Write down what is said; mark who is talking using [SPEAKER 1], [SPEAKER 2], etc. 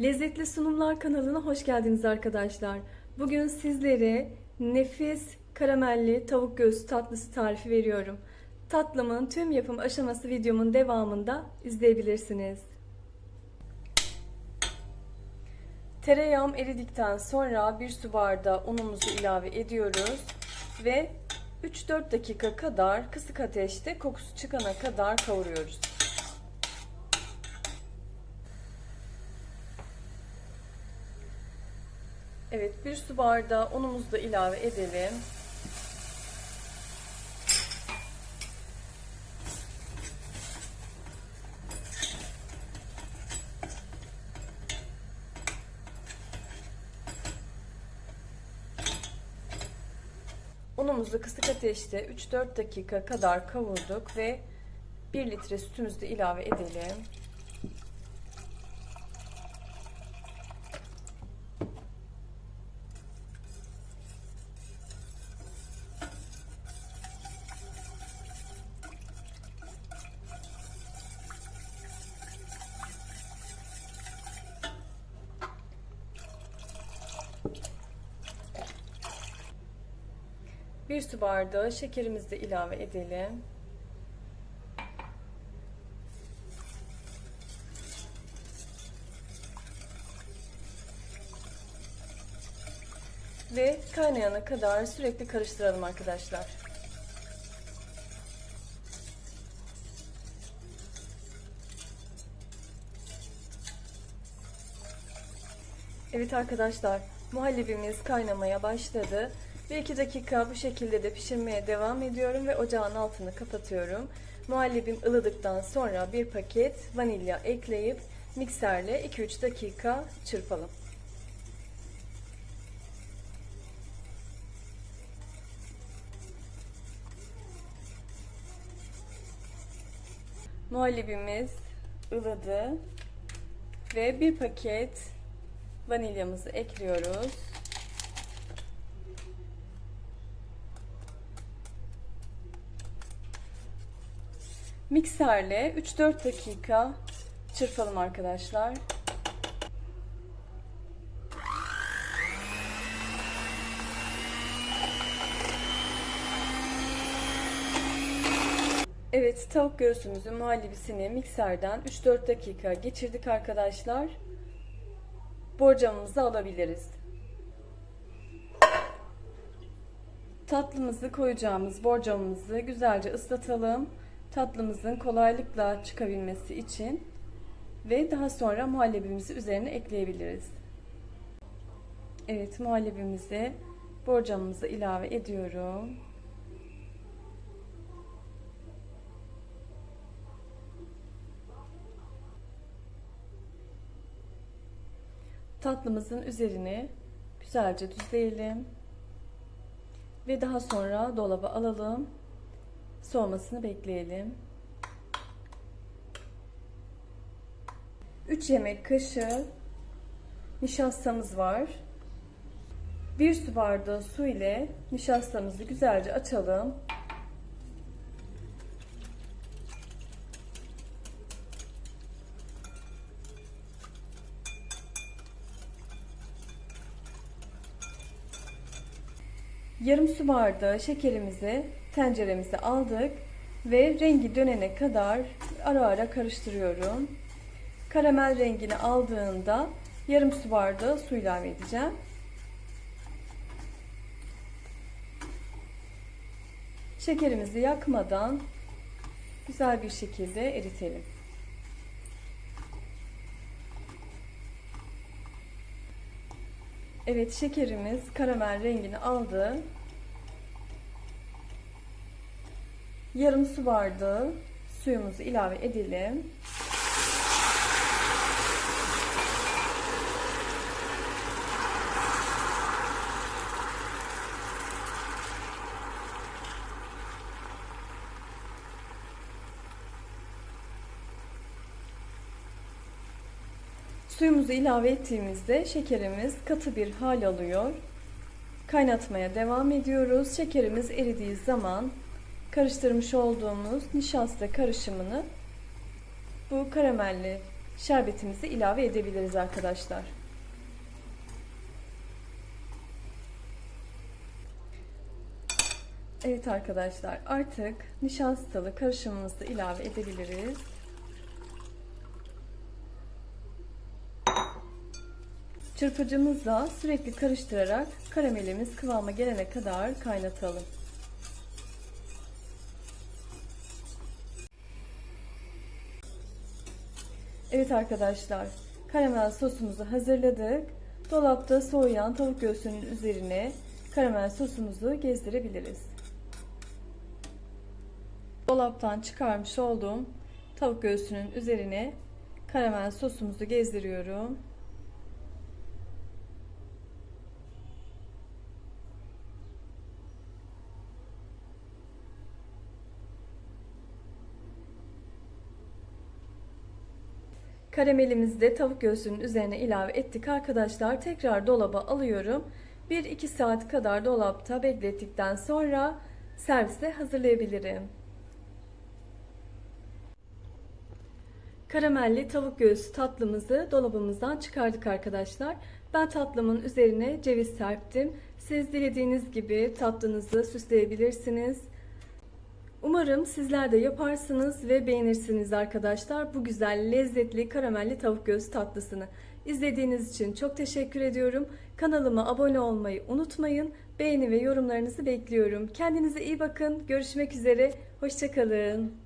[SPEAKER 1] Lezzetli Sunumlar kanalına hoş geldiniz arkadaşlar. Bugün sizlere nefis karamelli tavuk göğsü tatlısı tarifi veriyorum. Tatlımın tüm yapım aşaması videomun devamında izleyebilirsiniz. Tereyağım eridikten sonra bir su bardağı unumuzu ilave ediyoruz ve 3-4 dakika kadar kısık ateşte kokusu çıkana kadar kavuruyoruz. Evet, bir su bardağı unumuzu da ilave edelim. Unumuzu kısık ateşte 3-4 dakika kadar kavurduk ve 1 litre sütümüzü de ilave edelim. Bir su bardağı şekerimizi de ilave edelim. Ve kaynayana kadar sürekli karıştıralım arkadaşlar. Evet arkadaşlar, muhallebimiz kaynamaya başladı. Bir iki dakika bu şekilde de pişirmeye devam ediyorum ve ocağın altını kapatıyorum. Muhallebim ılıdıktan sonra bir paket vanilya ekleyip mikserle 2-3 dakika çırpalım. Muhallebimiz ılıdı ve bir paket vanilyamızı ekliyoruz. Mikserle 3-4 dakika çırpalım arkadaşlar. Evet, tavuk göğsümüzün muhallebisini mikserden 3-4 dakika geçirdik arkadaşlar. Borcamımızı alabiliriz. Tatlımızı koyacağımız borcamımızı güzelce ıslatalım. Tatlımızın kolaylıkla çıkabilmesi için ve daha sonra muhallebimizi üzerine ekleyebiliriz. Evet, muhallebimizi borcamımıza ilave ediyorum. Tatlımızın üzerine güzelce düzleyelim. Ve daha sonra dolaba alalım. Soğumasını bekleyelim. 3 yemek kaşığı nişastamız var. 1 su bardağı su ile nişastamızı güzelce açalım. Yarım su bardağı şekerimizi tenceremize aldık ve rengi dönene kadar ara ara karıştırıyorum. Karamel rengini aldığında yarım su bardağı su ilave edeceğim. Şekerimizi yakmadan güzel bir şekilde eritelim. Evet şekerimiz karamel rengini aldı. Yarım su bardağı suyumuzu ilave edelim. Suyumuzu ilave ettiğimizde şekerimiz katı bir hal alıyor. Kaynatmaya devam ediyoruz. Şekerimiz eridiği zaman karıştırmış olduğumuz nişasta karışımını bu karamelli şerbetimizi ilave edebiliriz arkadaşlar. Evet arkadaşlar artık nişastalı karışımımızı da ilave edebiliriz. Çırpıcımızla sürekli karıştırarak karamelimiz kıvama gelene kadar kaynatalım. Evet arkadaşlar, karamel sosumuzu hazırladık. Dolapta soğuyan tavuk göğsünün üzerine karamel sosumuzu gezdirebiliriz. Dolaptan çıkarmış olduğum tavuk göğsünün üzerine karamel sosumuzu gezdiriyorum. Karamelimizi de tavuk göğsünün üzerine ilave ettik arkadaşlar. Tekrar dolaba alıyorum. 1-2 saat kadar dolapta beklettikten sonra servise hazırlayabilirim. Karamelli tavuk göğsü tatlımızı dolabımızdan çıkardık arkadaşlar. Ben tatlımın üzerine ceviz serptim. Siz dilediğiniz gibi tatlınızı süsleyebilirsiniz. Umarım sizler de yaparsınız ve beğenirsiniz arkadaşlar bu güzel lezzetli karamelli tavuk göğsü tatlısını. İzlediğiniz için çok teşekkür ediyorum. Kanalıma abone olmayı unutmayın. Beğeni ve yorumlarınızı bekliyorum. Kendinize iyi bakın. Görüşmek üzere. Hoşçakalın.